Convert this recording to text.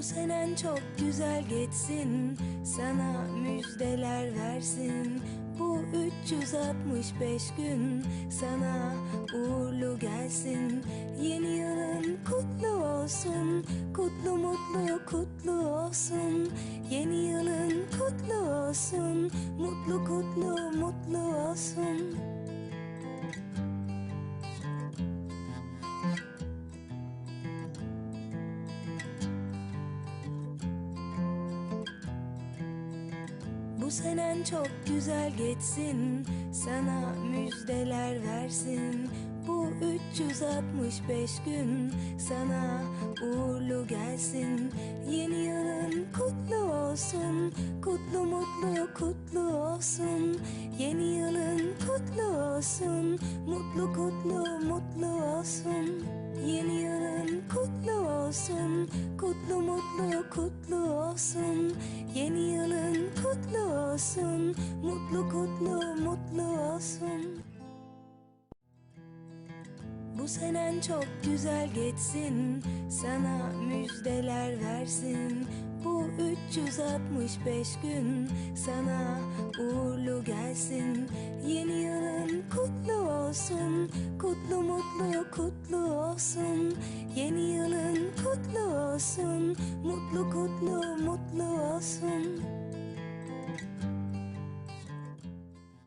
Bu senen çok güzel geçsin. Sana müjdeler versin. Bu 365 gün Sana uğurlu gelsin. Yeni yılın kutlu olsun. Kutlu mutlu kutlu olsun. Yeni yılın kutlu olsun. Mutlu kutlu mutlu olsun Bu senen çok güzel geçsin. Sana müjdeler versin. Bu 365 gün Sana uğurlu gelsin. Yeni yılın kutlu olsun. Kutlu mutlu kutlu olsun. Yeni yılın kutlu olsun. Mutlu kutlu mutlu olsun. Yeni yılın kutlu olsun. Kutlu mutlu kutlu olsun. Yeni yılın kutlu olsun. Mutlu kutlu mutlu olsun. Bu senen çok güzel geçsin. Sana müjdeler versin. Bu 365 gün Sana uğurlu gelsin. Yeni yılın kutlu olsun. Kutlu mutlu kutlu olsun. Yeni yılın kutlu olsun. Mutlu kutlu mutlu olsun